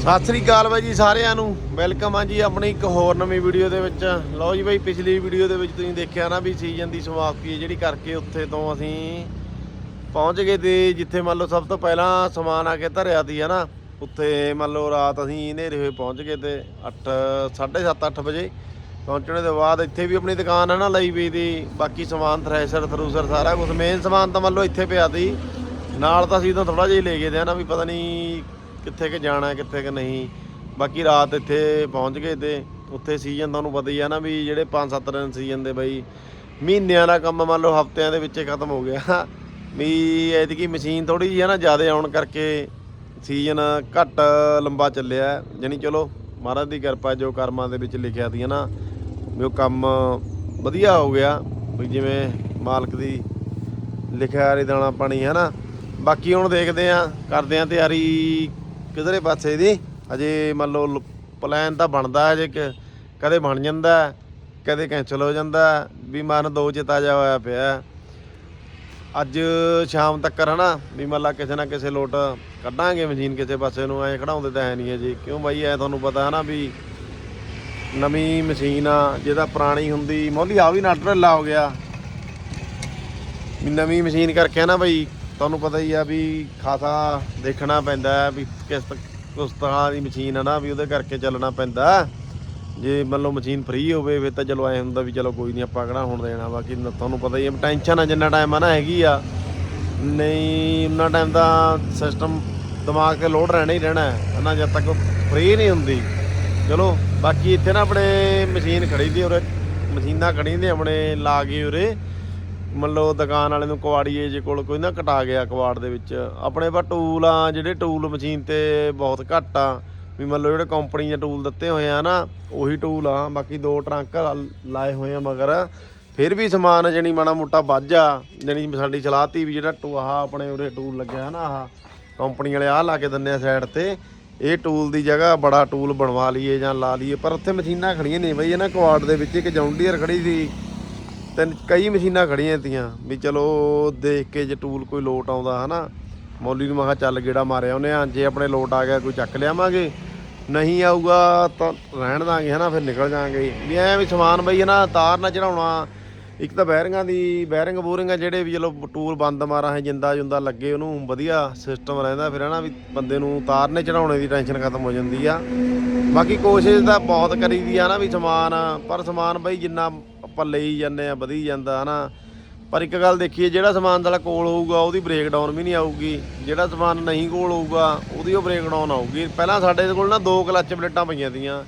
ਸਤਿ ਸ੍ਰੀ ਅਕਾਲ ਬਾਈ ਜੀ ਸਾਰਿਆਂ ਨੂੰ। ਵੈਲਕਮ ਆ ਜੀ ਆਪਣੀ ਇੱਕ ਹੋਰ ਨਵੀਂ ਵੀਡੀਓ ਦੇ ਵਿੱਚ। ਲਓ ਜੀ ਬਾਈ, ਪਿਛਲੀ ਵੀਡੀਓ ਦੇ ਵਿੱਚ ਤੁਸੀਂ ਦੇਖਿਆ ਨਾ ਵੀ ਸੀਜ਼ਨ ਦੀ ਸਮਾਪਤੀ ਜਿਹੜੀ ਕਰਕੇ ਉੱਥੇ ਤੋਂ ਅਸੀਂ ਪਹੁੰਚ ਗਏ ਤੇ ਜਿੱਥੇ ਮੰਨ ਲਓ ਸਭ ਤੋਂ ਪਹਿਲਾਂ ਸਮਾਨ ਆ ਕੇ ਧਰਿਆ ਤੀ ਹਨਾ? ਉੱਥੇ ਮੰਨ ਲਓ ਰਾਤ ਅਸੀਂ ਹਨੇਰੇ ਹੋਏ ਪਹੁੰਚ ਗਏ ਤੇ 8 7:30 8 ਵਜੇ ਪਹੁੰਚਣ ਤੋਂ ਬਾਅਦ ਇੱਥੇ ਵੀ ਆਪਣੀ ਦੁਕਾਨ ਹੈ ਨਾ ਲਈ ਵੀ ਦੀ, ਬਾਕੀ ਸਮਾਨ ਥ੍ਰੈਸ਼ਰ, ਥਰੂਸਰ ਸਾਰਾ ਕੁਝ ਮੇਨ ਸਮਾਨ ਤਾਂ ਮੰਨ ਲਓ ਇੱਥੇ ਪਿਆ ਤੀ ਨਾਲ ਤਾਂ ਅਸੀਂ ਤਾਂ ਥੋੜਾ ਜਿਹਾ ਹੀ ਲੈ ਗਏ ਤੇ ਹਨਾ, ਵੀ ਪਤਾ ਨਹੀਂ ਕਿੱਥੇ ਕਿ ਜਾਣਾ, ਕਿੱਥੇ ਕਿ ਨਹੀਂ। ਬਾਕੀ ਰਾਤ ਇੱਥੇ ਪਹੁੰਚ ਗਏ ਤੇ ਉੱਥੇ ਸੀਜ਼ਨ ਤੁਹਾਨੂੰ ਪਤਾ ਹੀ ਆ ਨਾ ਵੀ ਜਿਹੜੇ 5-7 ਦਿਨ ਸੀਜ਼ਨ ਦੇ ਬਈ, ਮਹੀਨਿਆਂ ਦਾ ਕੰਮ ਮੰਨ ਲਓ ਹਫ਼ਤਿਆਂ ਦੇ ਵਿੱਚ ਹੀ ਖਤਮ ਹੋ ਗਿਆ। ਵੀ ਐਤਕੀ ਮਸ਼ੀਨ ਥੋੜੀ ਜਿਹੀ ਹੈ ਨਾ ਜ਼ਿਆਦਾ ਆਉਣ ਕਰਕੇ ਸੀਜ਼ਨ ਘੱਟ ਲੰਬਾ ਚੱਲਿਆ। ਜਾਣੀ ਚਲੋ ਮਹਾਰਾਜ ਦੀ ਕਿਰਪਾ ਜੋ ਕਰਮਾਂ ਦੇ ਵਿੱਚ ਲਿਖਿਆ ਦੀ ਹੈ ਨਾ, ਵੀ ਉਹ ਕੰਮ ਵਧੀਆ ਹੋ ਗਿਆ। ਵੀ ਜਿਵੇਂ ਮਾਲਕ ਦੀ ਲਿਖਿਆ ਰੇ ਦਾਣਾ ਪਾਣੀ ਹੈ ਨਾ। ਬਾਕੀ ਹੁਣ ਦੇਖਦੇ ਆ ਕਰਦੇ ਆ ਤਿਆਰੀ ਕਿਧਰੇ ਪਾਸੇ ਦੀ? ਅਜੇ ਮੰਨ ਲਓ ਪਲਾਨ ਤਾਂ ਬਣਦਾ ਅਜੇ ਕਿ ਕਦੇ ਬਣ ਜਾਂਦਾ, ਕਦੇ ਕੈਂਸਲ ਹੋ ਜਾਂਦਾ, ਵੀ ਮਨ ਦੋ ਚ ਤਾਜ਼ਾ ਹੋਇਆ ਪਿਆ। ਅੱਜ ਸ਼ਾਮ ਤੱਕ ਹਨਾ, ਵੀ ਮੰਨ ਲਾ ਕਿਸੇ ਨਾ ਕਿਸੇ ਲੋਟ ਕੱਢਾਂਗੇ ਮਸ਼ੀਨ ਕਿਸੇ ਪਾਸੇ ਨੂੰ, ਐ ਖੜਾਉਂਦੇ ਤਾਂ ਹੈ ਨਹੀਂ ਜੀ ਕਿਉਂ ਬਾਈ, ਐ ਤੁਹਾਨੂੰ ਪਤਾ ਹੈ ਨਾ ਵੀ ਨਵੀਂ ਮਸ਼ੀਨ ਆ, ਜਿਹਦਾ ਪੁਰਾਣੀ ਹੁੰਦੀ, ਮੋਲੀ ਆ ਵੀ ਨਟ ਢਿੱਲਾ ਹੋ ਗਿਆ। ਵੀ ਨਵੀਂ ਮਸ਼ੀਨ ਕਰਕੇ ਨਾ ਬਈ ਤੁਹਾਨੂੰ ਪਤਾ ਹੀ ਆ ਵੀ ਖਾਸਾ ਦੇਖਣਾ ਪੈਂਦਾ ਵੀ ਕਿਸ ਤ- ਤਰ੍ਹਾਂ ਦੀ ਮਸ਼ੀਨ ਆ ਨਾ ਵੀ ਉਹਦੇ ਕਰਕੇ ਚੱਲਣਾ ਪੈਂਦਾ। ਜੇ ਮੰਨ ਲਓ ਮਸ਼ੀਨ ਫ੍ਰੀ ਹੋਵੇ, ਫਿਰ ਤਾਂ ਚਲੋ ਐ ਹੁੰਦਾ ਵੀ ਚਲੋ ਕੋਈ ਨਹੀਂ ਆਪਾਂ ਕਿਹੜਾ ਹੁਣ ਦੇਣਾ ਬਾਕੀ ਤੁਹਾਨੂੰ ਪਤਾ ਹੀ ਹੈ ਟੈਨਸ਼ਨ ਆ, ਜਿੰਨਾ ਟਾਈਮ ਆ ਨਾ ਹੈਗੀ ਆ। ਨਹੀਂ ਉਹਨਾਂ ਟਾਈਮ ਦਾ ਸਿਸਟਮ ਦਿਮਾਗ ਤੇ ਲੋਡ ਰਹਿਣਾ ਹੀ ਰਹਿਣਾ ਹੈ। ਨਾ ਜਦ ਤੱਕ ਫ੍ਰੀ ਨਹੀਂ ਹੁੰਦੀ। ਚਲੋ, ਬਾਕੀ ਇੱਥੇ ਨਾ ਆਪਣੇ ਮਸ਼ੀਨ ਖੜੀ ਦੀ ਉਰੇ, ਮਸ਼ੀਨਾਂ ਖੜੀਆਂ ਦੀ ਆਪਣੇ ਲਾ ਗਏ ਉਰੇ। ਮੰਨ ਲਓ ਦੁਕਾਨ ਵਾਲੇ ਨੂੰ ਕੁਆੜੀਏ ਜੇ ਕੋਲ ਕੋਈ ਨਾ ਕਟਾ ਗਿਆ ਕੁਆੜ ਦੇ ਵਿੱਚ। ਆਪਣੇ ਪਾ ਟੂਲ ਆ, ਜਿਹੜੇ ਟੂਲ ਮਸ਼ੀਨ ਤੇ ਬਹੁਤ ਘੱਟ ਆ। ਵੀ ਮੰਨ ਲਓ ਜਿਹੜੇ ਕੰਪਨੀ ਦੇ ਟੂਲ ਦਿੱਤੇ ਹੋਏ ਆ ਨਾ, ਉਹੀ ਟੂਲ ਆ। ਬਾਕੀ ਦੋ ਟਰੰਕ ਲਾਏ ਹੋਏ ਆ ਮਗਰ। ਫਿਰ ਵੀ ਸਮਾਨ ਜਣੀ ਮਾੜਾ ਮੋਟਾ ਵੱਜ ਆ। ਜਣੀ ਸਾਡੀ ਚਲਾਤੀ ਵੀ ਜਿਹੜਾ ਟੂ, ਆਹ ਆਪਣੇ ਉਰੇ ਟੂਲ ਲੱਗਿਆ ਨਾ, ਆਹ ਕੰਪਨੀ ਵਾਲੇ ਆਹ ਲਾ ਕੇ ਦਿੰਦੇ ਆ ਸਾਈਡ ਤੇ। ਇਹ ਟੂਲ ਦੀ ਜਗ੍ਹਾ ਬੜਾ ਟੂਲ ਬਣਵਾ ਲਈਏ ਜਾਂ ਲਾ ਲਈਏ। ਪਰ ਉੱਥੇ ਮਸ਼ੀਨਾਂ ਖੜੀਆਂ ਨੇ ਬਈ, ਇਹਨਾਂ ਕੁਆਡ ਦੇ ਵਿੱਚ ਇੱਕ ਜੌਂਡੀਅਰ ਖੜੀ ਸੀ। ਤਿੰਨ ਕਈ ਮਸ਼ੀਨਾਂ ਖੜੀਆਂ ਤੀਆਂ ਵੀ ਚਲੋ ਦੇਖ ਕੇ ਜੇ ਟੂਲ ਕੋਈ ਲੋਟ ਆਉਂਦਾ ਹਨਾ, ਮੌਲੀ ਨੂੰ ਮੈਂ ਕਿਹਾ ਚੱਲ ਗੇੜਾ ਮਾਰਿਆ ਉਹਨੇ, ਹਾਂ, ਜੇ ਆਪਣੇ ਲੋਟ ਆ ਗਿਆ ਕੋਈ ਚੱਕ ਲਿਆਵਾਂਗੇ, ਨਹੀਂ ਆਊਗਾ ਤਾਂ ਰਹਿਣ ਦਾਂਗੇ ਹਨਾ, ਫਿਰ ਨਿਕਲ ਜਾਾਂਗੇ। ਵੀ ਐ ਵੀ ਸਮਾਨ ਬਈ ਹਨਾ, ਤਾਰ ਨਾ ਚੜਾਉਣਾ ਇੱਕ ਤਾਂ ਬੈਰਿੰਗਾਂ ਦੀ, ਬੈਰਿੰਗ ਬੂਰਿੰਗਾਂ ਜਿਹੜੇ ਵੀ ਚਲੋ ਟੂਲ ਬੰਦ ਮਾਰਾਂ ਹੈ, ਜਿੰਦਾ ਜੁੰਦਾ ਲੱਗੇ ਉਹਨੂੰ, ਵਧੀਆ ਸਿਸਟਮ ਰਹਿੰਦਾ ਫਿਰ ਹਨਾ, ਵੀ ਬੰਦੇ ਨੂੰ ਤਾਰ ਨੇ ਚੜਾਉਣੇ ਦੀ ਟੈਨਸ਼ਨ ਖਤਮ ਹੋ ਜਾਂਦੀ ਆ। ਬਾਕੀ ਕੋਸ਼ਿਸ਼ ਤਾਂ ਬਹੁਤ ਕਰੀਦੀ ਆ ਨਾ ਵੀ ਸਮਾਨ, ਪਰ ਸਮਾਨ ਬਈ ਜਿੰਨਾ ਆਪਾਂ ਲਈ ਜਾਂਦੇ ਆ ਵਧੀ ਜਾਂਦਾ, ਹਨਾ। ਪਰ ਇੱਕ ਗੱਲ ਦੇਖੀਏ, ਜਿਹੜਾ ਸਮਾਨ ਸਾਡਾ ਕੋਲ ਹੋਊਗਾ, ਉਹਦੀ ਬ੍ਰੇਕ ਡਾਊਨ ਵੀ ਨਹੀਂ ਆਊਗੀ। ਜਿਹੜਾ ਸਮਾਨ ਨਹੀਂ ਕੋਲ ਹੋਊਗਾ, ਉਹਦੀ ਉਹ ਬ੍ਰੇਕਡਾਊਨ ਆਊਗੀ। ਪਹਿਲਾਂ ਸਾਡੇ ਕੋਲ ਨਾ ਦੋ ਕਲੱਚ ਪਲੇਟਾਂ ਪਈਆਂ ਤੀਆਂ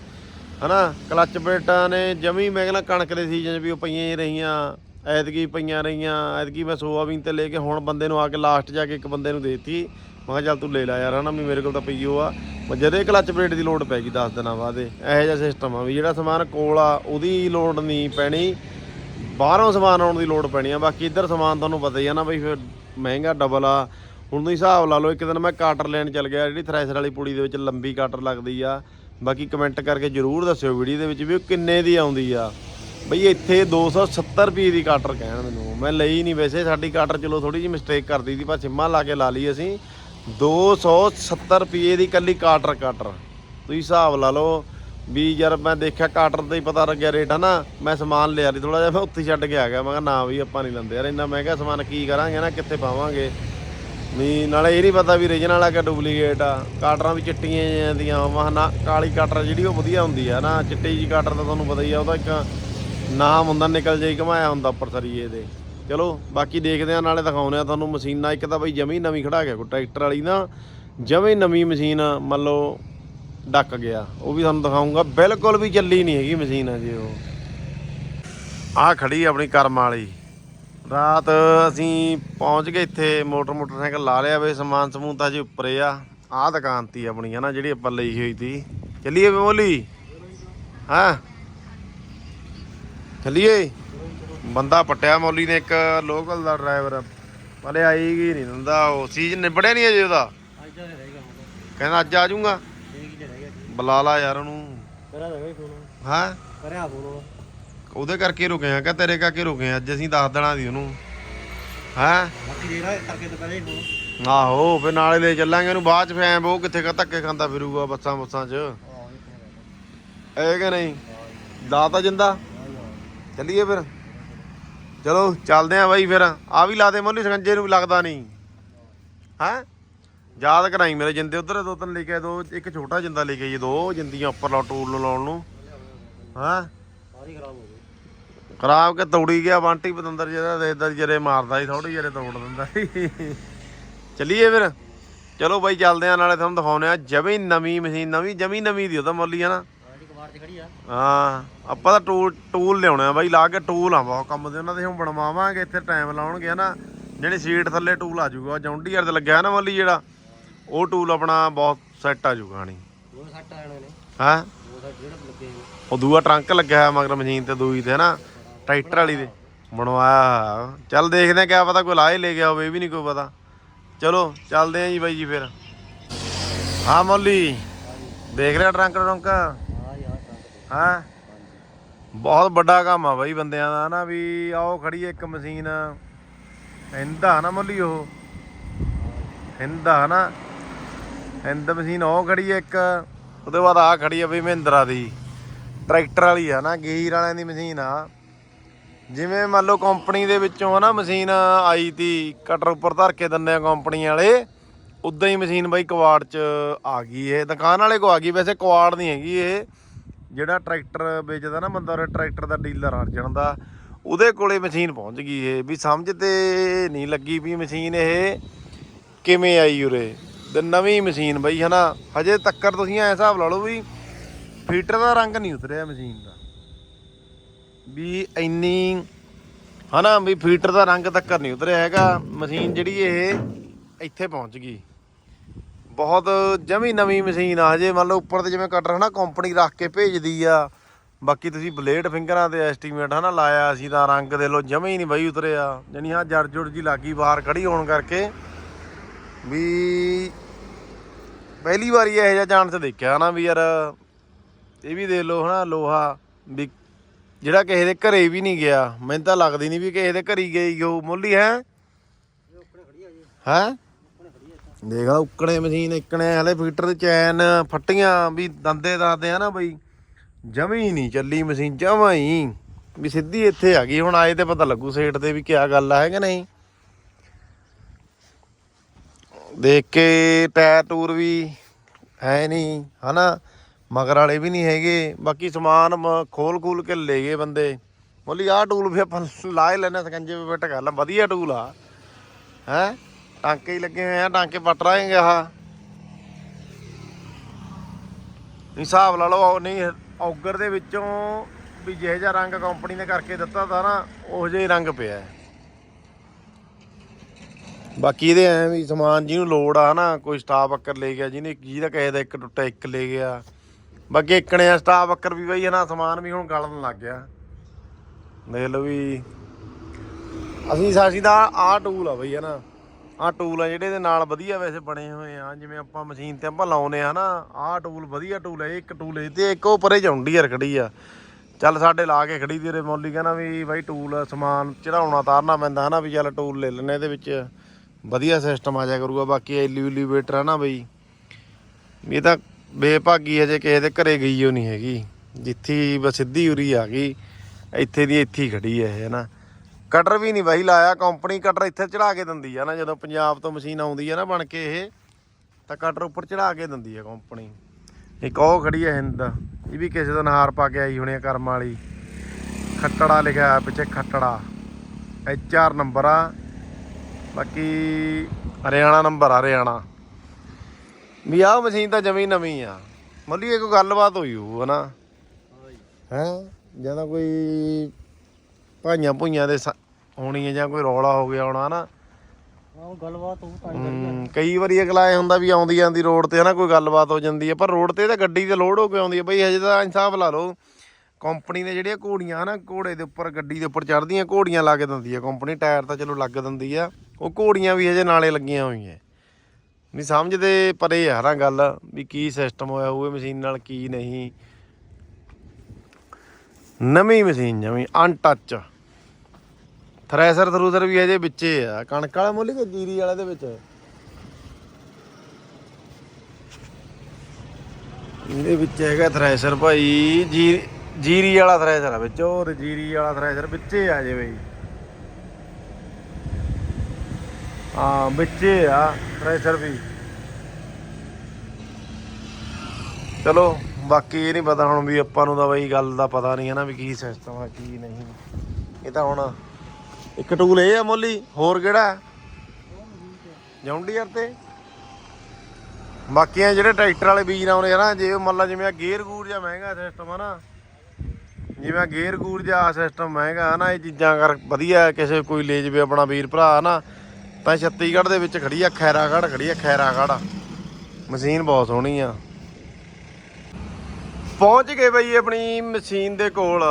ਹਨਾ। ਕਲੱਚ ਪਲੇਟਾਂ ਨੇ ਜਮੀ, ਮੈਂ ਕਹਿੰਦਾ ਕਣਕ ਦੇ ਸੀਜ਼ਨ 'ਚ ਵੀ ਉਹ ਪਈਆਂ ਹੀ ਰਹੀਆਂ। ਐਤਕੀ ਪਈਆਂ ਰਹੀਆਂ। ਐਤਕੀ ਮੈਂ ਸੋਆਬੀਨ ਤੇ ਲੈ ਕੇ ਹੁਣ ਬੰਦੇ ਨੂੰ ਆ ਕੇ ਲਾਸਟ ਜਾ ਕੇ ਇੱਕ ਬੰਦੇ ਨੂੰ ਦੇਤੀ। ਮੈਂ ਕਿਹਾ ਚੱਲ ਤੂੰ ਲੈ ਲੈ ਯਾਰ, ਹਨਾ ਵੀ ਮੇਰੇ ਕੋਲ ਤਾਂ ਪਈ ਉਹ ਆ। ਮੈਂ ਜਦੇ ਕਲਚ ਪਲੇਟ ਦੀ ਲੋਡ ਪੈ ਗਈ 10 ਦਿਨਾਂ ਬਾਅਦ ਇਹ। ਇਹੋ ਜਿਹਾ ਸਿਸਟਮ ਆ ਵੀ ਜਿਹੜਾ ਸਮਾਨ ਕੋਲ ਆ, ਉਹਦੀ ਲੋਡ ਨਹੀਂ ਪੈਣੀ। ਬਾਹਰੋਂ ਸਮਾਨ ਆਉਣ ਦੀ ਲੋਡ ਪੈਣੀ ਆ। ਬਾਕੀ ਇੱਧਰ ਸਮਾਨ ਤੁਹਾਨੂੰ ਪਤਾ ਹੀ ਆ ਨਾ ਬਈ ਫਿਰ ਮਹਿੰਗਾ ਡਬਲ ਆ। ਹੁਣ ਤੁਸੀਂ ਹਿਸਾਬ ਲਾ ਲਓ, ਇੱਕ ਦਿਨ ਮੈਂ ਕਾਟਰ ਲੈਣ ਚੱਲ ਗਿਆ, ਜਿਹੜੀ ਥ੍ਰੈਸ਼ਰ ਵਾਲੀ ਪੁੜੀ ਦੇ ਵਿੱਚ ਲੰਬੀ ਕਾਟਰ ਲੱਗਦੀ ਆ। ਬਾਕੀ ਕਮੈਂਟ ਕਰਕੇ ਜਰੂਰ ਦੱਸਿਓ ਵੀਡੀਓ ਦੇ ਵਿੱਚ ਵੀ ਉਹ ਕਿੰਨੇ ਦੀ ਆਉਂਦੀ ਆ। ਬਈ ਇੱਥੇ 270 ਰੁਪਏ ਦੀ ਕਾਟਰ ਕਹਿਣ ਮੈਨੂੰ। ਮੈਂ ਲਈ ਨਹੀਂ ਵੈਸੇ, ਸਾਡੀ ਕਾਟਰ ਚਲੋ ਥੋੜੀ ਜਿਹੀ ਮਿਸਟੇਕ ਕਰਦੀ ਸੀ ਪਰ ਸਿੰਮਾ ਲਾ ਕੇ ਲਾ ਲਈ ਅਸੀਂ। 270 ਰੁਪਏ ਦੀ ਕੱਲੀ ਕਾਟਰ ਕਾਟਰ। ਤੁਸੀਂ ਹਿਸਾਬ ਲਾ ਲਓ ਵੀ ਯਾਰ ਮੈਂ ਦੇਖਿਆ ਕਾਟਰ ਤੇ ਹੀ ਪਤਾ ਲੱਗਿਆ ਰੇਟ, ਹਨਾ? ਮੈਂ ਸਮਾਨ ਲਿਆ ਲਈ ਥੋੜਾ ਜਿਹਾ, ਮੈਂ ਉੱਥੇ ਛੱਡ ਕੇ ਆ ਗਿਆ। ਮੈਂ ਕਿਹਾ ਨਾ ਵੀ ਆਪਾਂ ਨਹੀਂ ਲੈਂਦੇ ਯਾਰ ਇੰਨਾ ਮਹਿੰਗਾ ਸਮਾਨ ਕੀ ਕਰਾਂਗੇ ਨਾ ਕਿੱਥੇ ਪਾਵਾਂਗੇ? ਵੀ ਨਾਲੇ ਇਹ ਨਹੀਂ ਪਤਾ ਵੀ ਰੀਜਨਲ ਆ ਕਿ ਡੁਪਲੀਕੇਟ ਆ। ਕਾਟਰਾਂ ਵੀ ਚਿੱਟੀਆਂ ਜਿਹੀਆਂ ਦੀਆਂ ਵਾਹ ਨਾ ਕਾਲੀ ਕਾਟਰ ਜਿਹੜੀ ਉਹ ਵਧੀਆ ਹੁੰਦੀ ਆ ਨਾ ਚਿੱਟੀ ਜੀ ਕਾਟਰ ਤਾਂ ਤੁਹਾਨੂੰ ਪਤਾ ਹੀ ਆ, ਉਹਦਾ ਇੱਕ ਨਾਮ ਹੁੰਦਾ, ਨਿਕਲ ਜਾਈ, ਘਮਾਇਆ ਹੁੰਦਾ ਉੱਪਰ ਸਰੀਏ ਦੇ। ਚਲੋ, ਬਾਕੀ ਦੇਖਦੇ ਆ ਨਾਲੇ ਦਿਖਾਉਂਦੇ ਆ ਤੁਹਾਨੂੰ ਮਸ਼ੀਨਾਂ ਇੱਕ ਤਾਂ ਬਈ ਜਮੀ ਨਵੀਂ ਖੜਾ ਗਿਆ ਕੋਈ ਟਰੈਕਟਰ ਵਾਲੀ ਨਾ। ਜਮੀ ਨਵੀਂ ਮਸ਼ੀਨ, ਮੰਨ ਲਓ, ਡੱਕ ਗਿਆ। ਉਹ ਵੀ ਤੁਹਾਨੂੰ ਦਿਖਾਉਂਗਾ। ਬਿਲਕੁਲ ਵੀ ਚੱਲੀ ਨਹੀਂ ਹੈਗੀ ਮਸ਼ੀਨ ਅਜੇ ਉਹ। ਆਹ ਖੜੀ ਆਪਣੀ ਕਰਮ ਵਾਲੀ। ਰਾਤ ਅਸੀਂ ਪਹੁੰਚ ਗਏ ਇੱਥੇ, ਮੋਟਰ ਮੋਟਰਸਾਈਕਲ ਲਾ ਲਿਆ ਵੇ, ਸਮਾਨ ਸਮੂਨ ਤਾਂ ਜੀ ਉੱਪਰੇ ਆ। ਆਹ ਦੁਕਾਨ ਤੀ ਆਪਣੀ, ਹੈ ਨਾ, ਜਿਹੜੀ ਆਪਾਂ ਲਈ ਹੋਈ ਤੀ। ਚੱਲੀਏ ਬੋਲੀ ਮੋਲੀ? ਹਾਂ? ਚੱਲੀਏ? ਬੰਦਾ ਪਟਿਆ ਮੌਲੀ ਨੇ ਇੱਕ ਲੋਕਲ ਦਾ ਡਰਾਈਵਰ ਵਾਲੇ ਆਈ ਗਈ ਨਹੀਂ ਦਿੰਦਾ ਉਹ ਸੀਜ਼ਨ ਨਿਬੜਿਆ ਨਹੀਂ ਅਜੇ ਉਹਦਾ। ਅੱਜ ਦਾ ਕਹਿੰਦਾ ਅੱਜ ਆ ਜਾਊਗਾ। ਹੀ ਬੁਲਾ ਲਾ ਯਾਰ ਉਹਨੂੰ। ਕਰਾ ਦੇ ਬਈ ਫੋਨ ਹਾਂ? ਕਰਿਆ ਫੋਨ ਉਹਦੇ ਕਰਕੇ ਰੁਕੇ ਆ ਤੇਰੇ ਕਰਕੇ ਰੁਕੇ ਆ? ਅੱਜ ਅਸੀਂ ਦੱਸ ਦੇਣਾ ਦੀ ਉਹਨੂੰ। ਹਾਂ? ਬਾਕੀ ਜਿਹੜਾ ਕਰਕੇ ਦੁਪਹਿਰੇ ਫੋਨ ਆਹੋ ਫਿਰ ਨਾਲੇ ਲੈ ਚੱਲਾਂਗੇ ਇਹਨੂੰ ਬਾਅਦ ਚ ਫੈਮ ਉਹ ਕਿੱਥੇ ਕਾ ਧੱਕੇ ਖਾਂਦਾ ਫਿਰੂਗਾ ਬੱਸਾਂ ਬੱਸਾਂ 'ਚ। ਇਹ ਕਿ ਨਹੀਂ? ਤਾਂ ਜਿੰਦਾ? ਚੱਲੀਏ ਫਿਰ। ਚਲੋ ਚੱਲਦੇ ਆ ਬਾਈ ਫਿਰ। ਆ ਵੀ ਲਾ ਦੇ ਮੋਲੀ ਸਕੰਜੇ ਨੂੰ ਲੱਗਦਾ ਨਹੀਂ। ਹੈ? ਯਾਦ ਕਰਾਈ ਮੇਰੇ ਜਿੰਦੇ ਉਧਰ ਦੋ ਤਿੰਨ ਲੈ ਕੇ ਦੋ ਇੱਕ ਛੋਟਾ ਜਿੰਦਾ ਲੈ ਕੇ ਆਈ ਦੋ ਜਿੰਦੀਆਂ ਉੱਪਰ ਲਾ ਟੂਲ ਲਾਉਣ ਨੂੰ। ਹਾਂ? ਸਾਰੀ ਖਰਾਬ ਹੋ ਗਈ। ਖਰਾਬ ਕੇ ਤੋੜੀ ਗਿਆ ਬੰਟੀ ਪਤੰਦਰ ਜਿਹੜਾ ਦੇਖਦਾ ਜਰੇ ਮਾਰਦਾ ਸੀ ਥੋੜੀ ਜਰੇ ਤੋੜ ਦਿੰਦਾ ਸੀ। ਚੱਲੀਏ ਫਿਰ। ਚਲੋ ਬਾਈ ਚੱਲਦੇ ਆ ਨਾਲੇ ਤੁਹਾਨੂੰ ਦਿਖਾਉਨੇ ਆ ਜਮੀ ਨਵੀਂ ਮਸ਼ੀਨ ਨਵੀਂ ਜਮੀ ਨਵੀਂ ਦੀ ਉਹਦਾ ਮੁੱਲ ਆ ਨਾ। 'ਚ ਖੜੀ ਆ। ਹਾਂ ਆਪਾਂ ਤਾਂ ਟੂਲ ਟੂਲ ਲਿਆਉਣੇ ਆ ਬਾਈ ਲਾ ਕੇ ਟੂਲ ਆ ਬਹੁਤ ਕੰਮ ਦੇ ਉਹਨਾਂ ਦੇ ਹੁਣ ਬਣਵਾਵਾਂਗੇ ਇੱਥੇ ਟਾਈਮ ਲਾਉਣਗੇ ਨਾ ਜਿਹੜੀ ਸੀਟ ਥੱਲੇ ਟੂਲ ਆ ਜਾਊਗਾ ਜੌਂਡੀਅਰ ਤੇ ਲੱਗਿਆ ਨਾ ਮੱਲੀ ਜਿਹੜਾ ਉਹ ਟੂਲ ਆਪਣਾ ਬਹੁਤ ਸੈੱਟ ਆ ਜਾਊਗਾ ਹਣੀ। ਦੋ ਸੱਟ ਆਣੇ ਨੇ। ਹਾਂ? ਦੋ ਸੱਟ ਜਿਹੜੇ ਲੱਗੇ ਨੇ। ਉਹ ਦੂਆ ਟਰੰਕ ਲੱਗਿਆ ਹੋਇਆ ਮਗਰ ਮਸ਼ੀਨ ਤੇ ਦੂਈ ਤੇ ਨਾ ਟਰੈਕਟਰ ਵਾਲੀ ਦੇ ਬਣਵਾਇਆ। ਚੱਲ ਦੇਖਦੇ ਆ ਕਿਆ ਪਤਾ ਕੋਈ ਲਾ ਹੀ ਲੈ ਗਿਆ ਹੋਵੇ ਇਹ ਵੀ ਨਹੀਂ ਕੋਈ ਪਤਾ। ਚਲੋ ਚੱਲਦੇ ਆ ਜੀ ਬਾਈ ਜੀ ਫਿਰ। ਹਾਂ ਮੌਲੀ ਦੇਖ ਰਿਹਾ ਟਰੰਕ ਟਰੰਕ ਹਾਂ ਯਾਰ ਟਰੰਕ ਹਾਂ। ਬਹੁਤ ਵੱਡਾ ਕੰਮ ਆ ਬਾਈ ਬੰਦਿਆਂ ਦਾ ਨਾ ਵੀ ਆਓ ਖੜੀ ਇੱਕ ਮਸ਼ੀਨ। ਹਿੰਦਾ ਨਾ ਮੱਲੀ ਉਹ। ਹਿੰਦਾ ਨਾ। ਹਿੰਦ ਮਸ਼ੀਨ, ਉਹ ਖੜੀ ਇੱਕ। ਉਹਦੇ ਬਾਅਦ ਆ ਖੜੀ ਆ ਬਈ ਮਹਿੰਦਰਾ ਦੀ। ਟਰੈਕਟਰ ਵਾਲੀ ਆ ਨਾ ਗੀਰ ਵਾਲਿਆਂ ਦੀ ਮਸ਼ੀਨ ਆ। ਜਿਵੇਂ ਮੰਨ ਲਓ ਕੰਪਨੀ ਦੇ ਵਿੱਚੋਂ ਨਾ ਮਸ਼ੀਨ ਆਈ ਤੀ, ਕਟਰ ਉੱਪਰ ਧਰ ਕੇ ਦਿੰਦੇ ਆ ਕੰਪਨੀ ਵਾਲੇ, ਉਦਾਂ ਹੀ ਮਸ਼ੀਨ ਬਾਈ ਕਵਾੜ ਚ ਆ ਗਈ ਇਹ। ਦੁਕਾਨ ਵਾਲੇ ਕੋ ਆ ਗਈ, ਵੈਸੇ ਕਵਾੜ ਨਹੀਂ ਹੈਗੀ ਇਹ। ਜਿਹੜਾ ਟਰੈਕਟਰ ਵੇਚਦਾ ਨਾ ਬੰਦਾ ਉਹ ਟਰੈਕਟਰ ਦਾ ਡੀਲਰ ਅਰਜਣ ਦਾ ਉਹਦੇ ਕੋਲੇ ਮਸ਼ੀਨ ਪਹੁੰਚ ਗਈ ਇਹ, ਵੀ ਸਮਝ ਤੇ ਨਹੀਂ ਲੱਗੀ ਵੀ ਮਸ਼ੀਨ ਇਹ ਕਿਵੇਂ ਆਈ ਉਰੇ। ਤੇ ਨਵੀਂ ਮਸ਼ੀਨ ਬਈ, ਹਨਾ, ਹਜੇ ਤੱਕਰ ਤੁਸੀਂ ਐ ਹਿਸਾਬ ਲਾ ਲਓ ਵੀ ਫੀਟਰ ਦਾ ਰੰਗ ਨਹੀਂ ਉਤਰਿਆ ਮਸ਼ੀਨ ਦਾ। ਵੀ ਇੰਨੀ, ਹਨਾ, ਵੀ ਫੀਟਰ ਦਾ ਰੰਗ ਤੱਕਰ ਨਹੀਂ ਉਤਰਿਆ ਹੈਗਾ। ਮਸ਼ੀਨ ਜਿਹੜੀ ਇਹ ਇੱਥੇ ਪਹੁੰਚ ਗਈ। ਬਹੁਤ ਜਮੀ ਨਵੀਂ ਮਸ਼ੀਨ ਆ ਹਜੇ। ਮੰਨ ਲਓ ਉੱਪਰ ਤੇ ਜਿਵੇਂ ਕਟਰ ਹਨਾ ਕੰਪਨੀ ਰੱਖ ਕੇ ਭੇਜਦੀ ਆ। ਬਾਕੀ ਤੁਸੀਂ ਬਲੇਡ ਫਿੰਗਰਾਂ ਤੇ ਐਸਟੀਮੇਟ ਹਨਾ ਲਾਇਆ, ਅਸੀਂ ਤਾਂ ਰੰਗ ਦੇ ਲੋ ਜਮੇ ਹੀ ਨਹੀਂ ਬਈ ਉਤਰਿਆ। ਜਾਨੀ ਹਾਂ ਜੜ ਜੁੜ ਜੀ ਲੱਗੀ ਬਾਹਰ ਖੜੀ ਹੋਣ ਕਰਕੇ। ਵੀ ਪਹਿਲੀ ਵਾਰੀ ਇਹੋ ਜਿਹਾ ਚਾਂਸ ਦੇਖਿਆ ਨਾ ਵੀ ਯਾਰ, ਇਹ ਵੀ ਦੇਖ ਲਓ ਹਨਾ ਲੋਹਾ। ਵੀ ਜਿਹੜਾ ਕਿਸੇ ਦੇ ਘਰੇ ਵੀ ਨਹੀਂ ਗਿਆ, ਮੈਨੂੰ ਤਾਂ ਲੱਗਦੀ ਨਹੀਂ ਵੀ ਕਿਸੇ ਦੇ ਘਰੀ ਗਈ ਉਹ ਮੁੱਲੀ ਹੈ? ਇਹ ਹੈ? ਦੇਖ ਲਾ ਉੱਕਣੇ ਮਸ਼ੀਨ, ਇੱਕਣੇ ਹਲੇ ਫੀਟਰ ਦੇ ਚੈਨ ਫੱਟੀਆਂ ਵੀ ਦੰਦੇ ਦੱਸਦੇ ਆ ਨਾ ਬਈ। ਜਮੀ ਨਹੀਂ ਚੱਲੀ ਮਸ਼ੀਨ, ਜਮਾ। ਹੀ ਵੀ ਸਿੱਧੀ ਇੱਥੇ ਆ ਗਈ, ਹੁਣ ਆਏ ਤੇ ਪਤਾ ਲੱਗੂ ਸੇਠ ਦੇ ਵੀ ਕਿਆ ਗੱਲ ਆ, ਹੈ ਕਿ ਨਹੀਂ? ਦੇਖ ਕੇ ਟਾਇਰ ਟੂਰ ਵੀ ਹੈ ਨਹੀਂ, ਹਨਾ? ਮਗਰ ਵਾਲੇ ਵੀ ਨਹੀਂ ਹੈਗੇ, ਬਾਕੀ ਸਮਾਨ ਖੋਲ ਖੂਲ ਕੇ ਲੈ ਗਏ ਬੰਦੇ। ਬੋਲੀ ਆਹ ਟੂਲ ਵੀ ਆਪਾਂ ਲਾ ਹੀ ਲੈਣਾ ਸਕੰਜੇ ਵੀ ਫਿੱਟ ਕਰ ਲਾ, ਵਧੀਆ ਟੂਲ ਆ। ਹੈ? ਟਾਂਕੇ ਹੀ ਲੱਗੇ ਹੋਏ ਆ ਟਾਂਕੇ ਪੱਟ ਰਾਂਗੇ ਆਹ। ਹਿਸਾਬ ਲਾ ਲਓ ਨਹੀਂ, ਔਗਰ ਦੇ ਵਿੱਚੋਂ ਵੀ ਜਿਹੋ ਜਿਹਾ ਰੰਗ ਕੰਪਨੀ ਨੇ ਕਰਕੇ ਦਿੱਤਾ ਤਾਂ ਨਾ, ਉਹ ਜਿਹਾ ਹੀ ਰੰਗ ਪਿਆ। ਬਾਕੀ ਇਹਦੇ ਐ ਵੀ ਸਮਾਨ ਜਿਹਨੂੰ ਲੋੜ ਆ ਨਾ, ਕੋਈ ਸਟਾਫ ਅੱਕਰ ਲੈ ਗਿਆ, ਜਿਹਨੇ ਜਿਹਦਾ ਕਹੇ ਦਾ ਇੱਕ ਟੁੱਟਾ ਇੱਕ ਲੈ ਗਿਆ। ਬਾਕੀ ਇੱਕਣੇ ਆ ਸਟਾਫ ਅੱਕਰ ਵੀ ਬਈ ਨਾ ਸਮਾਨ ਵੀ ਹੁਣ ਗਲਣ ਲੱਗ ਗਿਆ। ਦੇਖ ਲਓ ਵੀ, ਅਸੀਂ ਸਾਸੀ ਦਾ ਆਹ ਟੂਲ ਆ ਬਈ ਹਨਾ ਆਹ ਟੂਲ ਆ ਜਿਹੜੇ ਦੇ ਨਾਲ ਵਧੀਆ ਵੈਸੇ ਬਣੇ ਹੋਏ ਆ, ਜਿਵੇਂ ਆਪਾਂ ਮਸ਼ੀਨ ਤੇ ਆਪਾਂ ਲਾਉਨੇ ਆ ਨਾ, ਆਹ ਟੂਲ ਵਧੀਆ ਟੂਲ ਹੈ ਇੱਕ ਟੂਲ ਇਹ ਤੇ ਇੱਕ ਉਹ ਪਰੇ ਜੌਂਡੀ ਆ ਖੜੀ ਆ। ਚੱਲ ਸਾਡੇ ਲਾ ਕੇ ਖੜੀ ਤੇਰੇ ਮੌਲੀ, ਕਹਿੰਦਾ ਵੀ ਬਾਈ ਟੂਲ ਸਮਾਨ ਚੜਾਉਣਾ ਤਾਰਨਾ ਪੈਂਦਾ ਹਨਾ, ਵੀ ਚੱਲ ਟੂਲ ਲੈ ਲੈਨੇ ਇਹਦੇ ਵਿੱਚ। ਵਧੀਆ ਸਿਸਟਮ ਆ ਜਾ ਕਰੂਗਾ, ਬਾਕੀ ਐਲੀਵੇਟਰ ਆ ਨਾ ਬਈ। ਵੀ ਇਹ ਤਾਂ ਬੇਭਾਗੀ ਹਜੇ ਕਿਸੇ ਦੇ ਘਰੇ ਗਈ ਓ ਨਹੀਂ ਹੈਗੀ। ਜਿੱਥੇ ਬਸ ਸਿੱਧੀ ਉਰੀ ਆ ਗਈ, ਇੱਥੇ ਦੀ ਇੱਥੇ ਹੀ ਖੜੀ ਹੈ ਇਹ ਹਨਾ। ਕਟਰ ਵੀ ਨਹੀਂ ਬਾਈ ਲਾਇਆ ਕੰਪਨੀ ਕਟਰ ਇੱਥੇ ਚੜਾ ਕੇ ਦਿੰਦੀ ਆ ਨਾ ਜਦੋਂ ਪੰਜਾਬ ਤੋਂ ਮਸ਼ੀਨ ਆਉਂਦੀ ਆ ਨਾ ਬਣ ਕੇ ਇਹ ਤਾਂ ਕਟਰ ਉੱਪਰ ਚੜਾ ਕੇ ਦਿੰਦੀ ਆ ਕੰਪਨੀ ਇੱਕ ਉਹ ਖੜੀ ਹੈ ਹਿੰਦ ਇਹ ਵੀ ਕਿਸੇ ਦਾ ਨਹਾਰ ਪਾ ਕੇ ਆਈ ਹੋਣੀ ਆ ਕਰਮ ਵਾਲੀ। ਖੱਟੜਾ ਲਿਖਿਆ ਹੋਇਆ ਪਿੱਛੇ ਖੱਟੜਾ। ਐਚ ਆਰ ਨੰਬਰ ਆ। ਬਾਕੀ ਹਰਿਆਣਾ ਨੰਬਰ ਆ ਹਰਿਆਣਾ। ਵੀ ਆਹ ਮਸ਼ੀਨ ਤਾਂ ਜਮੀ ਨਵੀਂ ਆ। ਮੱਲੀ ਕੋਈ ਗੱਲਬਾਤ ਹੋਈ ਹੋਊ ਹਨਾ? ਹਾਂ? ਜੀ ਜਦੋਂ ਕੋਈ ਭਾਈਆਂ ਭੁਈਆਂ ਦੇ ਹੋਣੀ ਹੈ ਜਾਂ ਕੋਈ ਰੌਲਾ ਹੋ ਗਿਆ ਹੋਣਾ ਨਾ ਆਹ ਗੱਲਬਾਤ ਉਹ ਤਾਂ ਹੀ ਹਮ, ਕਈ ਵਾਰੀ ਅਗਲਾ ਇਹ ਹੁੰਦਾ ਵੀ ਆਉਂਦੀ ਜਾਂਦੀ ਰੋਡ ਤੇ ਹਨਾ ਕੋਈ ਗੱਲਬਾਤ ਹੋ ਜਾਂਦੀ ਹੈ ਪਰ ਰੋਡ ਤੇ ਤਾਂ ਗੱਡੀ ਤੇ ਲੋਡ ਹੋ ਕੇ ਆਉਂਦੀ ਹੈ। ਬਈ ਹਜੇ ਤਾਂ ਇਨਸਾਫ ਲਾ ਲਓ ਕੰਪਨੀ ਨੇ ਜਿਹੜੀਆਂ ਘੋੜੀਆਂ ਹਨਾ ਘੋੜੇ ਦੇ ਉੱਪਰ ਗੱਡੀ ਦੇ ਉੱਪਰ ਚੜਦੀਆਂ ਘੋੜੀਆਂ ਲਾ ਕੇ ਦਿੰਦੀ ਹੈ ਕੰਪਨੀ ਟਾਇਰ ਤਾਂ ਚਲੋ ਲੱਗ ਦਿੰਦੀ ਆ। ਉਹ ਘੋੜੀਆਂ ਵੀ ਹਜੇ ਨਾਲੇ ਲੱਗੀਆਂ ਹੋਈਆਂ। ਨਹੀਂ ਸਮਝਦੇ ਪਰੇ ਆ ਹਨਾ ਗੱਲ ਵੀ ਕੀ ਸਿਸਟਮ ਹੋਇਆ ਹੋਵੇ ਮਸ਼ੀਨ ਨਾਲ ਕੀ ਨਹੀਂ। ਨਵੀਂ ਮਸ਼ੀਨ ਜਮੀ ਅਨਟੱਚ ਥਰੈਸਰ ਥਰੂਸਰ ਵੀ ਇਹਦੇ ਵਿੱਚ ਆ। ਕਣਕ ਵਾਲਾ ਮੁੱਲ ਕਿ ਜੀਰੀ ਵਾਲੇ ਦੇ ਵਿੱਚ। ਇਹਦੇ ਵਿੱਚ ਹੈਗਾ ਥਰੈਸਰ ਭਾਈ, ਜੀਰੀ ਵਾਲਾ ਥਰੈਸਰ ਵਿੱਚ। ਉਹ ਜੀਰੀ ਵਾਲਾ ਥਰੈਸਰ ਵਿੱਚ ਆ ਜੇ ਬਈ। ਹਾਂ, ਵਿੱਚ ਆ ਥਰੈਸਰ ਵੀ। ਚਲੋ, ਬਾਕੀ ਇਹ ਨਹੀਂ ਪਤਾ ਹੁਣ ਵੀ ਆਪਾਂ ਨੂੰ ਤਾਂ ਬਈ ਗੱਲ ਦਾ ਪਤਾ ਨਹੀਂ ਹੈ ਨਾ ਵੀ ਕੀ ਸਿਸਟਮ ਆ, ਕੀ ਨਹੀਂ। ਇਹ ਤਾਂ ਹੁਣ ਇੱਕ ਟੂਲ ਇਹ ਆ ਮੋਲੀ, ਹੋਰ ਕਿਹੜਾ? ਜੌਂਡੀਅਰ ਤੇ। ਬਾਕੀਆਂ ਜਿਹੜੇ ਟਰੈਕਟਰ ਵਾਲੇ ਬੀਜ ਆਉਂਦੇ ਆ ਨਾ, ਜੇ ਮੰਨ ਲਾ ਜਿਵੇਂ ਆ ਗੇਅਰ ਗੂਰ ਜਾਂ ਮਹਿੰਗਾ ਸਿਸਟਮ ਆ ਨਾ, ਜਿਵੇਂ ਗੇਅਰ ਗੂਰ ਜਾਂ ਸਿਸਟਮ ਮਹਿੰਗਾ ਆ ਨਾ, ਇਹ ਚੀਜ਼ਾਂ ਕਰ ਵਧੀਆ ਕਿਸੇ ਕੋਈ ਲੈ ਜਵੇ ਆਪਣਾ ਵੀਰ ਭਰਾ ਨਾ, ਤਾਂ ਛੱਤੀਗੜ੍ਹ ਦੇ ਵਿੱਚ ਖੜੀ ਆ, ਖੈਰਾਗੜ੍ਹ ਖੜੀ ਆ, ਖੈਰਾਗੜ੍ਹ। ਮਸ਼ੀਨ ਬਹੁਤ ਸੋਹਣੀ ਆ। ਪਹੁੰਚ ਗਏ ਬਈ ਆਪਣੀ ਮਸ਼ੀਨ ਦੇ ਕੋਲ।